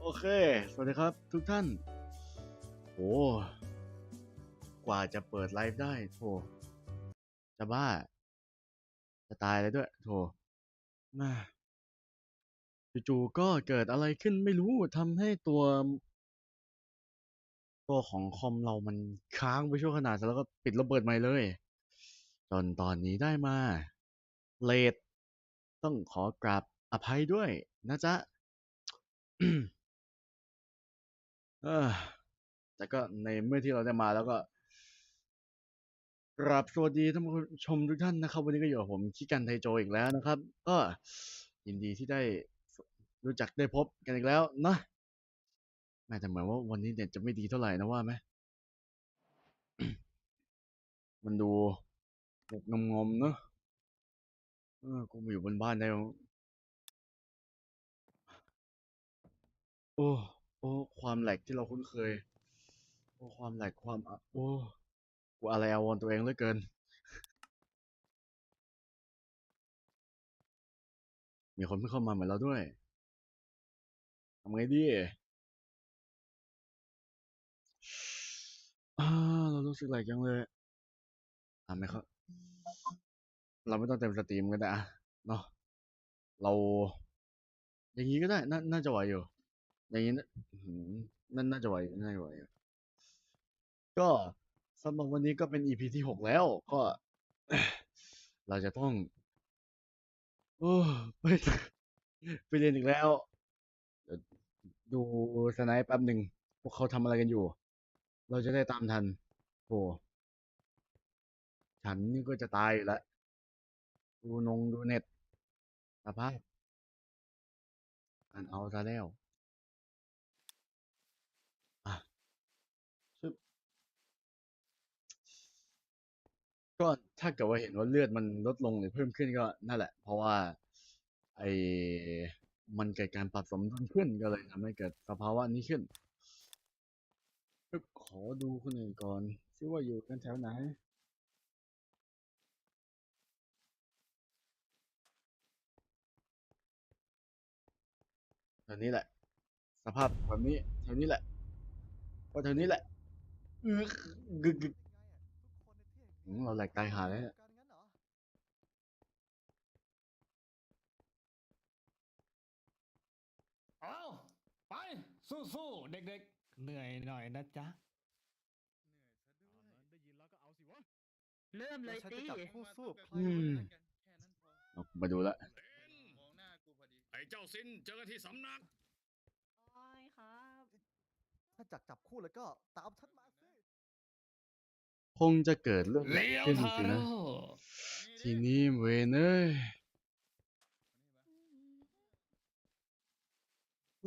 โอเค สวัสดีครับทุกท่าน โอ้กว่าจะเปิดไลฟ์ได้โถจะบ้า จะตายเลยด้วยโถม่จู่ๆก็เกิดอะไรขึ้นไม่รู้ทำให้ตัว ตัวของคอมเรามันค้างไปชั่วขณะเสร็จแล้วก็ปิดระเบิดใหม่เลย จนตอนนี้ได้มาเลทต้องขอกราบอภัยด้วยนะจ๊ะ แต่ก็ในเมื่อที่เราได้มาแล้วก็กราบสวัสดีท่านผู้ชมทุกท่านนะครับ วันนี้ก็อยู่กับผมคิกันไทโจอีกแล้วนะครับ ก็ยินดีที่ได้รู้จักได้พบกันอีกแล้วนะแม่แต่เหมือนว่าวันนี้เน็ตจะไม่ดีเท่าไหร่นะว่าไหมมันดูเน็ตงมๆเนอะเออกูมาอยู่บนบ้านได้ โอ้ โอ้ ความแหลกที่เราคุ้นเคย โอ้ ความแหลก ความอะโอ้ กูอะไรอาวรณ์ตัวเองเหลือเกิน มีคนเพิ่งเข้ามาเหมือนเราด้วย ทำไงดีอ่าเรารู้สึกแหลกจังเลย อ่าไม่เขาเราไม่ต้องเต็มสตรีมก็ได้อะเนาะ เรา อย่างนี้ก็ได้ น่า น่าจะไหวอยู่ อย่างนี้นะอื้อหือน่าน่าจะไหวน่าจะไหวอยู่ก็สำหรับวันนี้ก็เป็น EP ที่หกแล้ว ก็ เราจะต้อง โอ้ไปไปเรียนอีกแล้วเดี๋ยวดูสไนป์แป๊บหนึ่งพวกเขาทำอะไรกันอยู่ เราจะได้ตามทันโอ้ฉันนี่ก็จะตายอยู่แล้วดูนงดูเน็ตสภาพอ่านเอาซะแล้วอะชึบ ก็ถ้าเกิดว่าเห็นว่าเลือดมันลดลงหรือเพิ่มขึ้นก็นั่นแหละ เพราะว่า ไอ้มันเกิดการปรับสมดุลขึ้นก็เลยทำให้เกิดสภาวะนี้ขึ้นปึ๊บขอดูคนอื่นก่อนซิว่าอยู่กันแถวไหนแถวนี้แหละ สภาพแบบนี้แถวนี้แหละว่าแถวนี้แหละอึกกึก เราแหลกตายหาแล้วเนี่ยเอาไปสู้ๆเด็กๆ เหนื่อยหน่อยนะจ๊ะได้ยินแล้วก็เอาสิวะเริ่มเลยฉันตีจะจับคู่สู้กับใครอืมเอามาดูละมองหน้ากูพอดีไอ้เจ้าซินเจอกันที่สำนักโอ้ยครับ ถ้าจักจับคู่แล้วก็ตามฉันมาสิ คงจะเกิดเรื่องเลี้ยวขึ้นทาสิโร่นะ ทีนี้เวนเอ้ย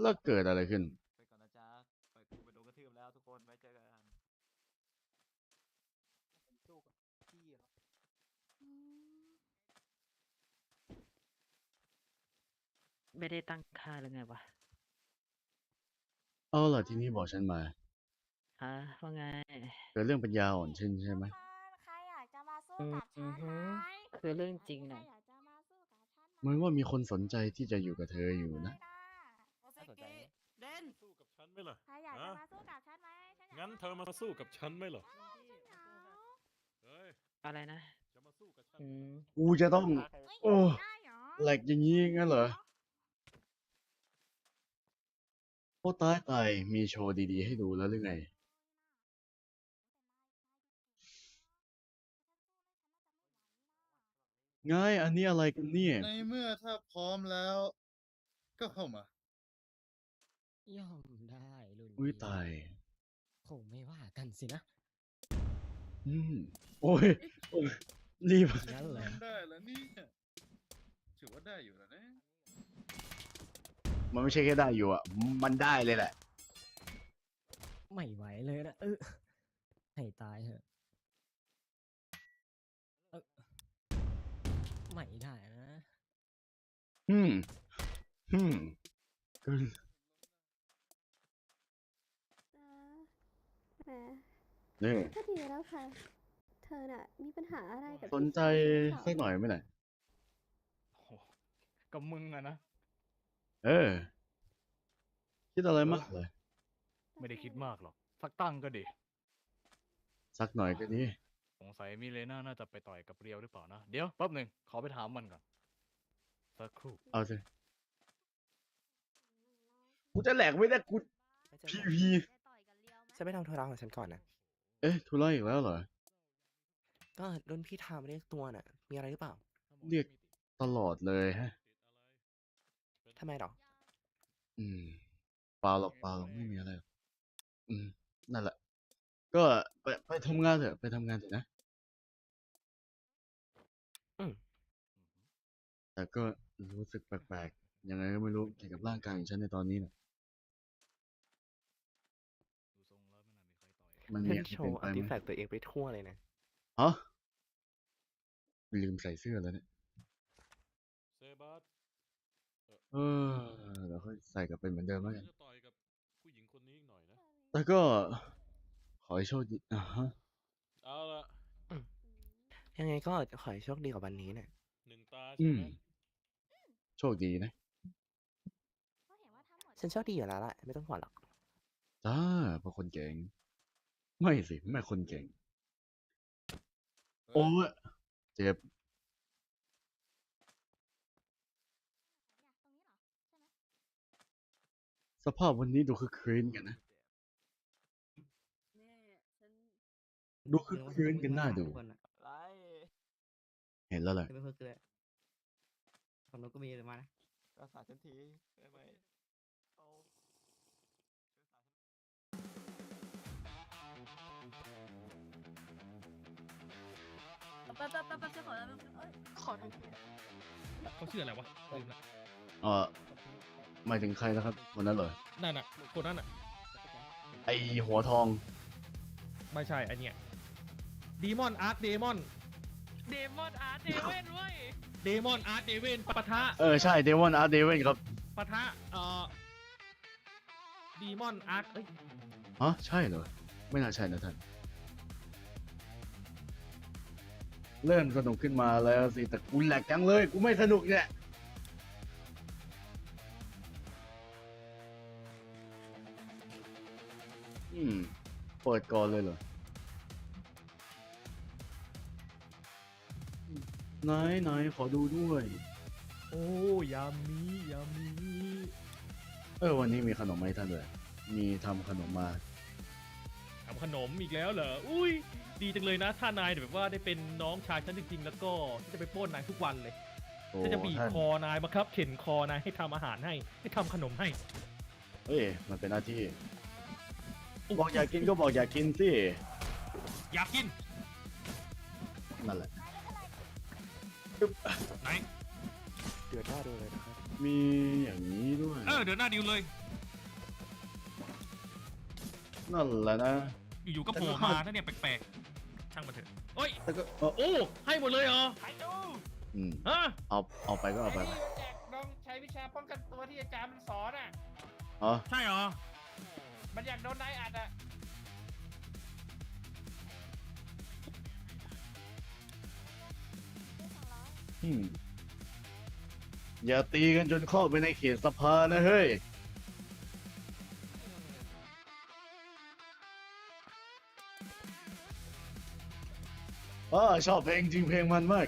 แล้วเกิดอะไรขึ้น ไปก่อนนะจ๊ะไปกูไปโดนกระทืบแล้วทุกคนไว้เจอกันสู้กับพี่เหรอไม่ได้ตั้งค่าหรือไงวะ เอาล่ะทีนี้บอกฉันมา ฮะว่าไง เกิดเรื่องปัญญาอ่อนขึ้นใช่ไหม ใครอยากจะมาสู้อืมกับอืฉัอนฮึไหมคือเรื่องจริงน่ะ ใคอยากจะมาสู้กับฉันไหเหมือนว่ามีคนสนใจที่จะอยู่กับเธออยู่นะน่าสนใจไหมเด่นสู้กับฉันไหมล่ะ ใครอยากจะฮะมาสู้กับฉันไหมฉันอยากงั้นเธอมาสู้กับฉันไหมเหรอฉันเหงาเฮ้ย อะไรนะ จะมาสู้กับฉันอืมกูจะต้องเอ้ยโอ้ ได้เหรอแหลกอย่างนี้งั้นเหรอโอ้ตายตายมีโชว์ดีๆให้ดูแล้วหรือไง ง่ายอันนี้อะไรกันเนี่ย ในเมื่อถ้าพร้อมแล้ว ก็เข้ามา ย่อมได้รุ่นอุ้ยพี่ตาย คงไม่ว่ากันสินะอืม โอ้ยโอ้ยรีบ งั้นเหรอ ทำได้แล้วเนี่ยถือว่าได้อยู่แล้วนะ มันไม่ใช่แค่ได้อยู่อะ มันได้เลยแหละ ไม่ไหวเลยนะเออให้ตายเถอะเออ ไม่ได้นะอืมอืมก็แหมนี่ก็ดีแล้วค่ะ เธอน่ะ มีปัญหาอะไรกับสนใจสักหน่อยไหมล่ะกับมึงอะนะ เออ คิดอะไรมากเลย ไม่ได้คิดมากหรอก สักตั้งก็ดี สักหน่อยก็ดี สงสัยมิเลน่าน่าจะไปต่อยกับเรียวหรือเปล่านะ เดี๋ยวแป๊บหนึ่งขอไปถามมันก่อน สักครู่ เอาสิกูจะแหลกไม่ได้กูพีพีฉันไปทำธุระของฉันก่อนนะ เอ๊ะทุเรศอีกแล้วเหรอ ก็รุ่นพี่ทามเรียกตัวน่ะ มีอะไรหรือเปล่า เรียก ตลอดเลยฮะ ทำไมหรอ อืมเปล่าหรอกเปล่าหรอกไม่มีอะไรหรอกอืม นั่นแหละ ก็ไปไปทำงานเถอะไปทำงานเถอะนะ อืม แต่ก็รู้สึกแปลกๆ ยังไงก็ไม่รู้เกี่ยวกับร่างกายของฉันในตอนนี้นะดูทรงแล้วไม่น่ามีใครต่อยมันมีฉัอะนไรโชเปลี่ยนว์ไปอาร์ติไหมแฟกต์ตัวเองไปทั่วเลยนะ ฮะลืมใส่เสื้อแล้วเนี่ย เซบาสเออเดี๋ยวค่อยใส่กลับไปเหมือนเดิมแล้วกัน จะต่อยกับผู้หญิงคนนี้อีกหน่อยนะ แต่ก็ ขอให้โชคดีอะฮะเอาละยังไงก็ขอให้โชคดีกับวันนี้น่ะหนึ่งตาอืใช่ม ไหมโชคดีนะก็เห็นว่าทั้งหมดฉันโชคดีอยู่แล้วล่ะไม่ต้องห่วงหรอกจ้าเพราะคนเก่ง ไม่สิแม่คนเก่ง โอ้ยเจ็บเนี่ยตรงนี้เหรอใช่ไหมสภาพวันนี้ดูคือครื้นกันนะ ดูคือครื้นกันหน้าดู ไรเห็นแล้วแหละ ไม่เพิ่งเกิดฝั่งนู้นก็มีเลยมานะก็สาฉันทีได้ไหมเอาแป๊บแป๊บแป๊บแป๊บจะขอแล้วเอ้ยขอทันทีเขาชื่ออะไรวะลืมละเออหมายถึงใครนะครับคนนั้นเหรอนั่นน่ะคนนั้นน่ะไอหัวทอง ไม่ใช่อันเนี้ย ดีมอนอาร์ตเดมอนเดมอนอาร์ตเดเวนเว้ยเดมอนอาร์ตเดเวนปะทะเออใช่เดวอนอาร์เดเวนครับปะทะเอ่อดีมอนอาร์ตเอ้ยฮะใช่เหรอไม่น่าใช่นะท่าน เริ่มสนุกขึ้นมาแล้วสิแต่กูแหลกจังเลยกูไม่สนุกเนี่ยอืมเปิดก่อนเลยเหรอ ไหนไหนขอดูด้วย โอ้ยามียามีเออวันนี้มีขนมมาให้ท่านด้วยมีทำขนมมา ทำขนมอีกแล้วเหรอ อุ้ย ดีจังเลยนะ ถ้านายแบบว่าได้เป็นน้องชายฉันจริงๆ แล้วก็ฉันจะไปปล้นนายทุกวันเลยโอ้ฉันจะบีบท่านคอนายบังคับ เข็นคอนายให้ทำอาหารให้ ให้ทำขนมให้เอ้ยมันเป็นหน้าที่ บอกอยากกินก็บอกอยากกินสิ อยากกิน นั่นแหละ ไหน เดือดหน้าดูเลยนะครับมีอย่างนี้ด้วย เออเดี๋ยวหน้าดิวเลย นั่นแหละนะ อยู่ๆก็โผล่มาถ้าเนี่ยแปลกๆ ช่างมันเถอะเอ้ยแต่ก็เออโอ้ ให้หมดเลยเหรออืมฮะเอาเอาไปก็เอาไปแจกน้องใช้วิชาป้องกันตัวที่อาจารย์มันสอนอะอ๋อใช่เหรอ มันอยากโดนนายอัดอะ อืมอย่าตีกันจนเข้าไปในเขตสภานะเฮ้ย อ้าชอบเพลงจริงเพลงมันมาก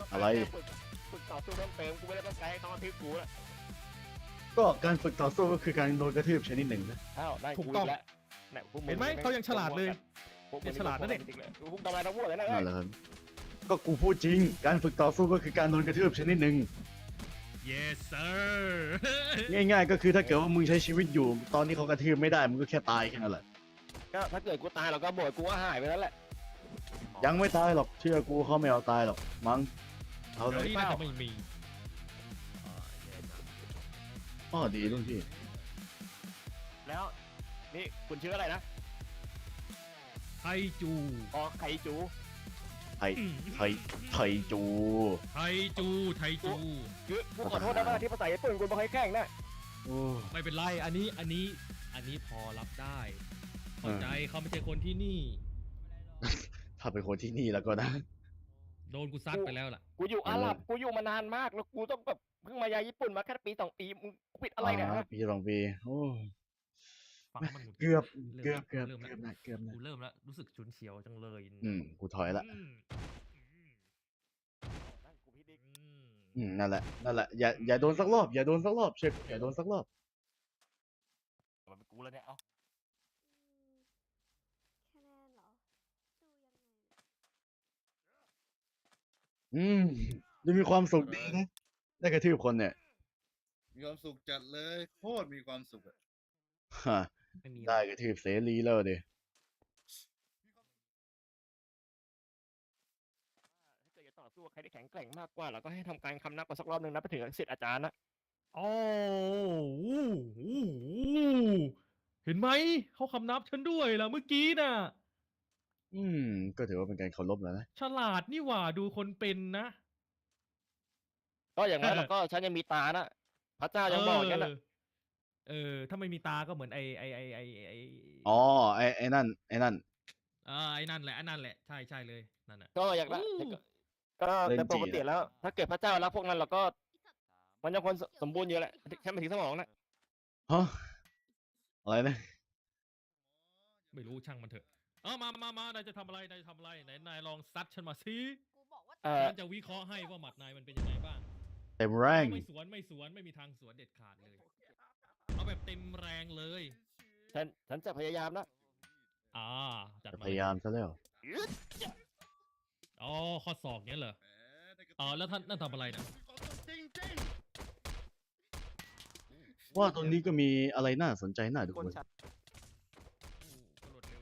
อยว่ากูต้องอะไรฝึกฝึกต่อสู้เพิ่มเติมกูไม่ได้ต้องการให้เขามาทึบกูละก็การฝึกต่อสู้ก็คือการโดนกระทืบชนิดหนึ่งนะอ้าวได้ถูกต้อง แล้วเนี่ยพวกงเห็นไหมเขายังฉลาดเลย พวกมึเนี่ยฉลาดนะเนี่ยจริงๆเลยพวกทำลายทั้งหมดเลยนะนั่นแหละครับก็กูพูดจริง การฝึกต่อสู้ก็คือการโดนกระทืบชนิดหนึ่ง yes sir ง่าย ๆ ก็คือถ้าเกิดว่ามึงใช้ชีวิตอยู่ ตอนที่เขากระทืบไม่ได้มึงก็แค่ตายแค่นั้นแหละก็ถ้าเกิดกูตายเราก็บดกูก็หายไปแล้วแหละยังไม่ตายหรอกเชื่อกูเขาไม่เอาตายหรอกมั้ง เอาเลเดี๋ยวยนี้น่าจะไม่มีอ้อดีรุ่นพี่ แล้วนี่คุณชื่ออะไรนะไทจูอ๋อไข่จูไทยไทยไทยจู ไทจูไทจู คือกูขอโทษนะว่าที่ภาษาญี่ปุ่นกูไม่ค่อยแข็งนะโอ้ไม่เป็นไรอันนี้อันนี้อันนี้พอรับได้เข้าใจเขาไม่ใช่คนที่นี่ ถ้าเป็นคนที่นี่แล้วก็นะ โดนกูซัดไปแล้วล่ะ กูอยู่อาหรับกูอยู่มานานมากแล้วกูต้องแบบเพิ่งมาย้ายญี่ปุ่นมาแค่ปีสองปีมึงปิดอะไรเนี่ยาฮะปีสองปีโอ้ฟังแล้วมันหงุดหงิดเกือบริ่เกือบมเกือบเริ่มเกือบแล้วนะเกือบนะกูเริ่มแล้วรู้สึกฉุนเฉียวจังเลย อืมกูถอยละอืมอืมกูพิดิกอืมอืมนั่นแหละนั่นแหละอย่าอย่าโดนสักรอบอย่าโดนสักรอบเช็คอย่าโดนสักรอบมันเป็นกูแล้วเนี่ยเอ้า แค่แน่เหรอ ดูยังไง อืมดูมีความสุขดีนะได้กระทืบคนเนี่ย มีความสุขจัดเลยโคตรมีความสุขอะฮะไม่มีได้กระทืบเสรีแล้วดิถ้าเกิดจะต่อสู้กับใครที่แข็งแกร่งมากกว่าเราก็ให้ทำการคำนับกันสักรอบหนึ่งนะไปถึงสิทธิ์อาจารย์นะโอ้โหเห็นไหม เขาคำนับฉันด้วยล่ะเมื่อกี้น่ะ อืม ก็ถือว่าเป็นการเคารพแล้วนะ ฉลาดนี่หว่าดูคนเป็นนะ ก็อย่างนั้นแล้วก็ฉันยังมีตานะพระเจ้ายังบอกอย่างนั้นนะเเออ ถ้าไม่มีตาก็เหมือนไอไอไอไอไออ๋อไอ้ไอ้นั่นไอ้นั่น อ่าไอ้นั่นแหละไอ้นั่นแหละใช่ใช่เลยนั่นน่ะ ก็อย่างนั้นอู้ ก็เล่นแต่ปกจีนติอะแล้ว ถ้าเกิดพระเจ้ารักพวกนั้นเราก็ มันยังคนสมบูรณ์อยู่แหละแค่ไม่ถึงสมองนะฮะอะไรนะไม่รู้ช่างมันเถอะ เออมามามานายจะทำอะไรนายจะทำอะไรไหนนายลองซัดฉันมาสิกูบอกว่าเออฉันจะวิเคราะห์ให้ว่าหมัดนายมันเป็นยังไงบ้าง เต็มแรง ไม่สวนไม่สวนไม่มีทางสวนเด็ดขาดเลย เอาแบบเต็มแรงเลย ฉันฉันจะพยายามนะอ่าจัดจะมาพยายามซะแล้ว อ๋อข้อศอกเนี้ยเหรอแหมได้กระอ๋อแล้วท่านนั่นทำอะไรน่ะมีความสุขจริงว่าตรงนี้ก็มีอะไรน่าสนใจน่าดูคนเลยชัด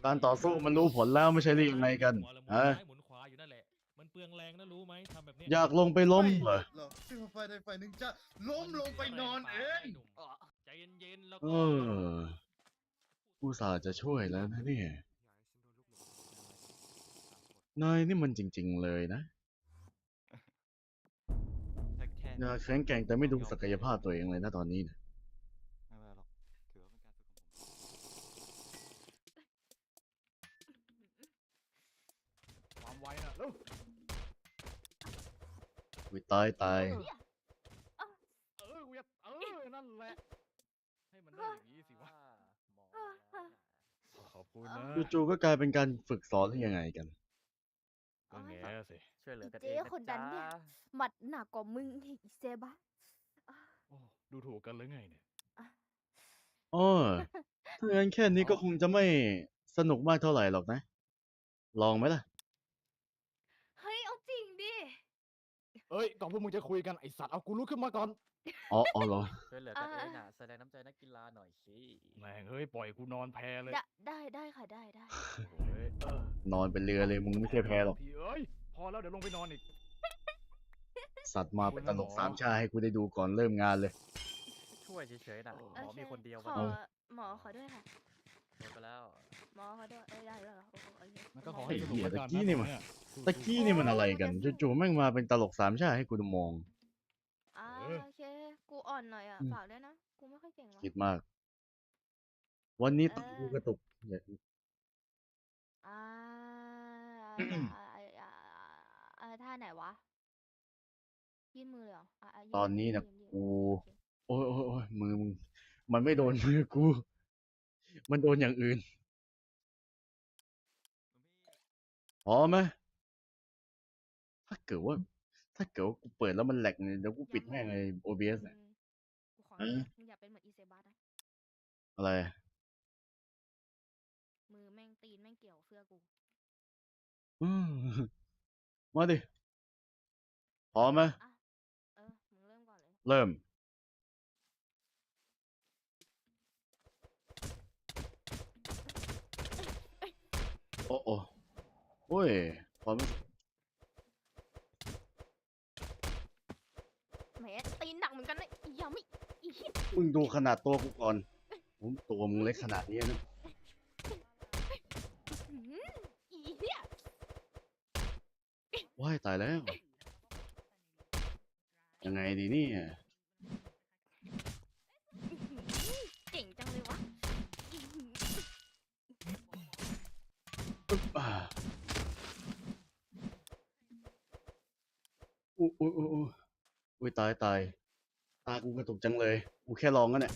การต่อสู้มันรู้ผลแล้วไม่ใช่หรือยังไงกันหมุนฮะซ้ายหมุนขวาอยู่นั่นแหละมันเปลืองแรงนะรู้ไหมทำแบบเนี้ยอยากลงไปล้มเหรอๆหรอซึ่งฝ่ายใดฝ่ายหนึ่งจะล้มลงไปนอนเองใจเย็นๆแล้วเอก็ออุตส่าห์จะช่วยแล้วนะเนี่ยนายนี่มันจริง ๆ เลยนะนายแข็งแกร่งแต่ไม่ดูศักยภาพตัวเองเลยนะตอนนี้นะ ความ ไวนะเร็ววิตายตาย เออกูจะเออ นั่นแหละ ให้มันได้อย่างนี้สิวะขอบคุณนะจู่ๆก็กลายเป็นการฝึกสอนหรือยังไงกัน ก็แง่สิ ช่วยเหลือกันเจ๊เองนะคนนั้นเนี่ยจ๊ะหมัดหนักกว่ามึงอีกเซบะโอ้ดูถูกกันหรือไงเนี่ยอ๋อถ้างั้นแค่นี้ก็คงจะไม่สนุกมากเท่าไหร่หรอกนะ ลองไหมล่ะ เฮ้ย เอาจริงดิ เอ้ยก่อนพวกมึงจะคุยกันไอสัตว์เอากูลุกขึ้นมาก่อนอ๋ออ๋อเหรอ ช่วยเหลือกันเองอะแสดงน้ำใจนักกีฬาหน่อยสิแม่งเฮ้ยปล่อยกูนอนแพเลยได้ได้ได้ค่ะได้ได้โอ้ยเออนอนเป็นเรือเลยมึงไม่ใช่แพ้หรอก พี่เอ้ยพอแล้วเดี๋ยวลงไปนอนอีก สัตว์มาเป็นตลกคุณหมอสามชาให้กูได้ดูก่อนเริ่มงานเลย ช่วยเฉยๆนะหมโออเคมีคนเดียวขมาอเอาหมอขอด้วยค่ะโดนไปแล้ว หมอขอด้วยเอ้ยได้แล้วเหรอโอเคโอเคมันก็ขหอมให้สนุกไอ้เหี้ยแล้วกันตะกี้นะนี่มันเยตะกี้นี่มันอะไรกันจู่ๆแม่งมาเป็นตลกสามชาให้กูดูมอง อ่าเออโอเคกูอ่อนหน่อยอะอืม ฝากด้วยนะกูไม่ค่อยเก่งหรอกคิดมาก วันนี้เออต้องกูกระตุกเนี่ยอ่าอ่าอ่าอ่าอ่าท่าไหนวะ ยื่นมือเลยเหรออะอะยื่ตอนนี้นะยื่ยื่กูโอเคโอ้ยโอ้ยโอ้ยมือมึง มันไม่โดนมือกู มันโดนอย่างอื่น พอไหมถ้าเกิดว่า ถ้าเกิดว่ากูเปิดแล้วมันแหลกเนี่ยเดี๋ยวกูปิดแม่งไอ้ OBS เนี่ย อืมกูขอเออ นะมึงอย่าเป็นเหมือนอีเซบัสนะ อะไร มือแม่งตีนแม่งเกี่ยวเสื้อกู อืมมาดิพร้อมไหมอะ เออ มึงเริ่มก่อนเลย เริ่ม โอ้โอ้โอ้ยความรู้สึกแหมตีนหนักเหมือนกันนะอียามิอีเหี้ยมึงดูขนาดตัวกูก่อนผมตัวมึงเล็กขนาดนี้นะอื้อหือว้ายตายแล้ว ยังไงดีเนี่ยเก่งจังเลยวะอื้อหืออึ๊บอ่า อุ้ยอุ้ยอุ้ยอุ้ยอุ้ยตายตายตากูกระตุกจังเลยกูแค่ลองก็เนี่ย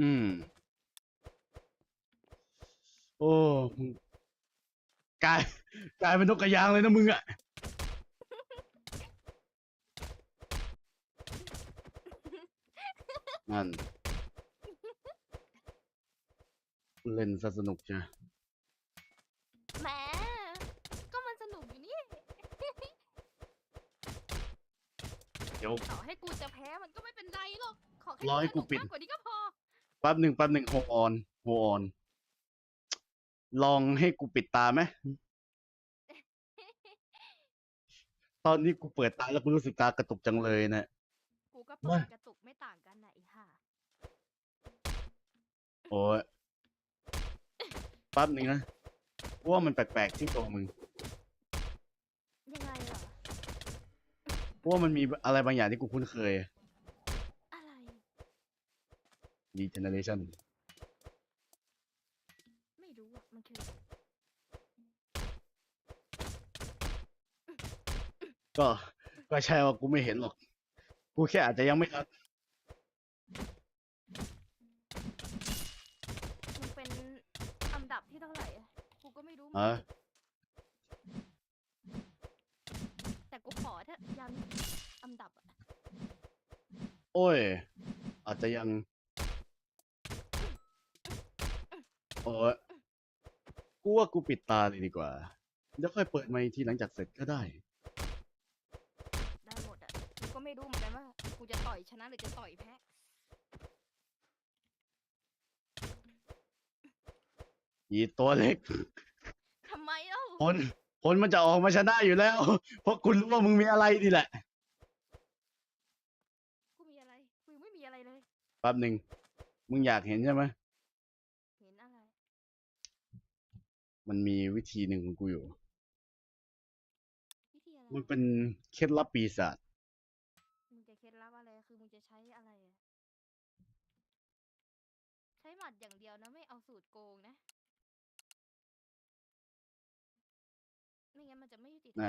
อืม โอ้มึงกลายกลายเป็นนกกระยางเลยนะมึงอะนั่น เล่นซะสนุกใช่แหมก็มันสนุกอยู่นี่ เดี๋ยว ต่อให้กูจะแพ้มันก็ไม่เป็นไรหรอก ขอแค่รอให้กูสนุปิดมากกว่านี้ก็พอ แป๊บหนึ่งแป๊บหนึ่งโฮออนโฮออน ลองให้กูปิดตาไหมตอนนี้กูเปิดตาแล้วกูรู้สึกตากระตุกจังเลยนะ กูก็มาเปิดกระตุกไม่ต่างกันนะไอ้ห่าโอ้ย แป๊บหนึ่งนะกูว่ามันแปลกๆที่ตัวมึงยังไงเหรอกูว่ามันมีอะไรบางอย่างที่กูคุ้นเคยอะไร Regeneration ไม่รู้อะมันคืออะไรก็ก็ใช่ว่ากูไม่เห็นหรอก กูแค่อาจจะยังไม่ทัน มันเป็นอันดับที่ เท่าไหร่อะกูก็ไม่รู้เหมือนฮะกันแต่กูขอเถอะยันอันดับอะโอ้ย อาจจะยัง โอ้ยกูว่ากูปิดตาเลยดีกว่า แล้วค่อยเปิดไมค์ทีหลังจากเสร็จก็ได้ ได้หมดอะกูก็ไม่รู้เหมือนกันว่ากูจะต่อยชนะหรือจะต่อยแพ้ อีตัวเล็กทำไมเล่าผลผลมันจะออกมาชนะอยู่แล้ว เพราะกูรู้ว่ามึงมีอะไรนี่แหละกูมีอะไรกูยังไม่มีอะไรเลย แป๊บหนึ่งมึงอยากเห็นใช่ไหมเห็นอะไร มันมีวิธีหนึ่งของกูอยู่ วิธีอะไรมันเป็นเคล็ดลับปีศาจ มึงจะเคล็ดลับอะไร คือมึงจะใช้อะไรอะใช้หมัดอย่างเดียวนะ ไม่เอาสูตรโกง น